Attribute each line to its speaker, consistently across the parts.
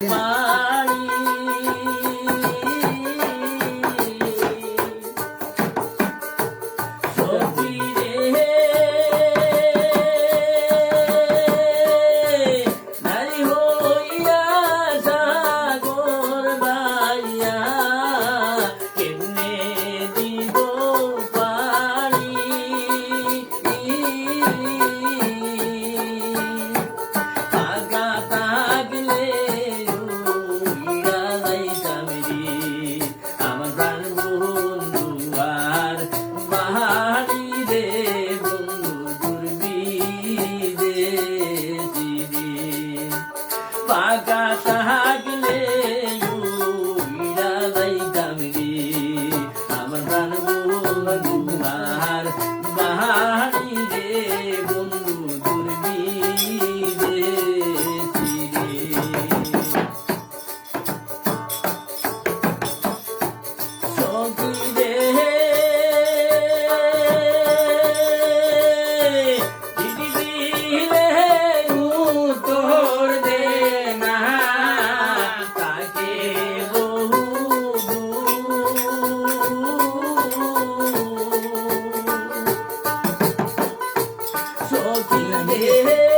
Speaker 1: Yeah. পাকা থাকলে আমার প্রাণ বল গুহার সখিরে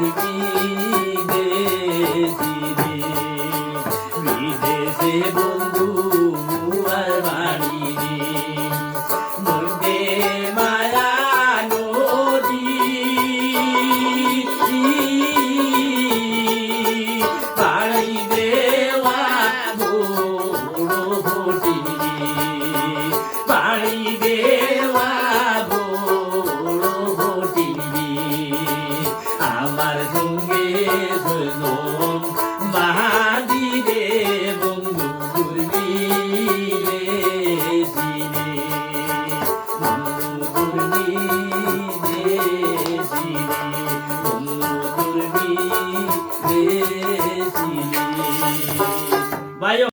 Speaker 1: de.